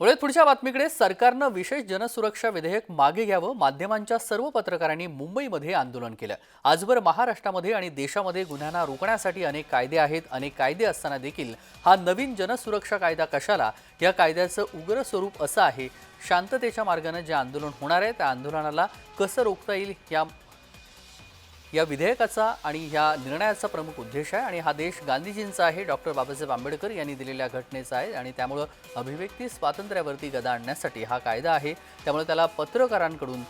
वळत पुढच्या बातमीकडे सरकारनं विशेष जनसुरक्षा विधेयक मागे घ्यावं माध्यमांच्या सर्व पत्रकारांनी मुंबईमध्ये आंदोलन केलं. आजवर महाराष्ट्रामध्ये आणि देशामध्ये गुन्ह्यांना रोखण्यासाठी अनेक कायदे आहेत. अनेक कायदे असताना देखील हा नवीन जनसुरक्षा कायदा कशाला? या कायद्याचं उग्र स्वरूप असं आहे? शांततेच्या मार्गानं जे आंदोलन होणार आहे त्या आंदोलनाला कसं रोखता येईल? या या विधेयकाचा आणि या निर्णयाचा प्रमुख उद्देश आहे आणि हा देश गांधीजींचा आहे डॉक्टर बाबासाहेब आंबेडकर यांनी दिलेल्या घटनेचा आहे आणि त्यामुळं अभिव्यक्ती स्वातंत्र्यावरती गदा आणण्यासाठी हा कायदा आहे. त्यामुळे त्याला पत्रकारांकडून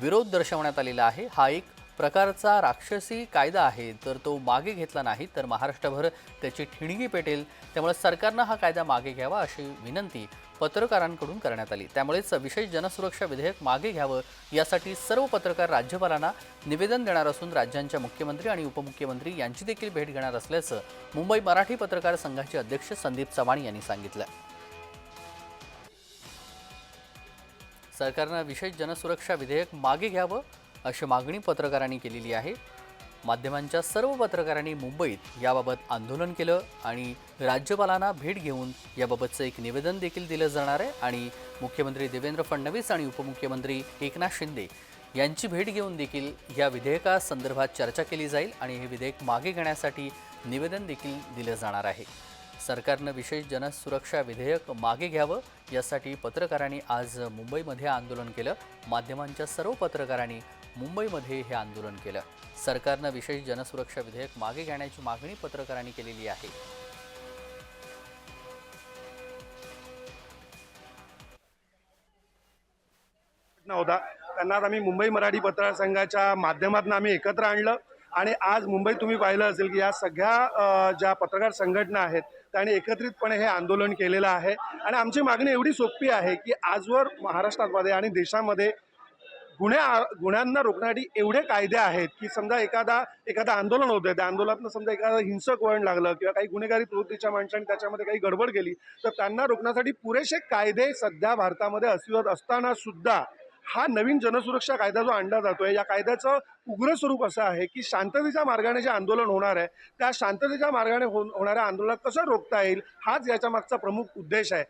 विरोध दर्शवण्यात आलेला आहे. हा एक प्रकारचा राक्षसी कायदा आहे तर तो मागे घेतला नाही तर महाराष्ट्रभर त्याची ठिणगी पेटेल. त्यामुळे सरकारनं हा कायदा मागे घ्यावा अशी विनंती पत्रकारांकडून करण्यात आली. त्यामुळेच विशेष जनसुरक्षा विधेयक मागे घ्यावं यासाठी सर्व पत्रकार राज्यपालांना निवेदन देणार असून राज्यांच्या मुख्यमंत्री आणि उपमुख्यमंत्री यांची देखील भेट घेणार असल्याचं मुंबई मराठी पत्रकार संघाचे अध्यक्ष संदीप चव्हाण यांनी सांगितलं. सरकारनं विशेष जनसुरक्षा विधेयक मागे घ्यावं अशी मागणी पत्रकारांनी केलेली आहे. माध्यमांच्या सर्व पत्रकारांनी मुंबईत याबाबत आंदोलन केलं आणि राज्यपालांना भेट घेऊन याबाबतचं एक निवेदन देखील दिलं जाणार आहे आणि मुख्यमंत्री देवेंद्र फडणवीस आणि उपमुख्यमंत्री एकनाथ शिंदे यांची भेट घेऊन देखील या विधेयकासंदर्भात चर्चा केली जाईल आणि हे विधेयक मागे घेण्यासाठी निवेदन देखील दिलं जाणार आहे. सरकारनं विशेष जनसुरक्षा विधेयक मागे घ्यावं यासाठी पत्रकारांनी आज मुंबईमध्ये आंदोलन केलं. माध्यमांच्या सर्व पत्रकारांनी मुंबईमध्ये हे आंदोलन केलं. सरकारनं विशेष जनसुरक्षा विधेयक मागे घेण्याची मागणी पत्रकारांनी केलेली आहे. होता त्यांना आम्ही मुंबई मराठी पत्रकार संघाच्या माध्यमातून आम्ही एकत्र आणलं आणि आज मुंबईत तुम्ही पाहिलं असेल की या सगळ्या ज्या पत्रकार संघटना आहेत त्यांनी एकत्रितपणे हे आंदोलन केलेलं आहे. आणि आमची मागणी एवढी सोपी आहे की आजवर महाराष्ट्रामध्ये आणि देशामध्ये गुन्ह्या गुन्ह्यांना रोखण्यासाठी एवढे कायदे आहेत की समजा एखादा एखादा आंदोलन होतं त्या आंदोलनातनं समजा एखादा हिंसक वळण लागलं किंवा काही गुन्हेगारी प्रवृत्तीच्या माणसाने त्याच्यामध्ये काही गडबड केली तर त्यांना रोखण्यासाठी पुरेसे कायदे सध्या भारतामध्ये अस्तित्वात असताना सुद्धा हा नवीन जनसुरक्षा कायदा जो आणला जातोय या कायद्याचं उग्र स्वरूप असं आहे की शांततेच्या मार्गाने जे आंदोलन होणार आहे त्या शांततेच्या मार्गाने हो होणाऱ्या आंदोलनात कसं रोखता येईल हाच याच्या मागचा प्रमुख उद्देश आहे.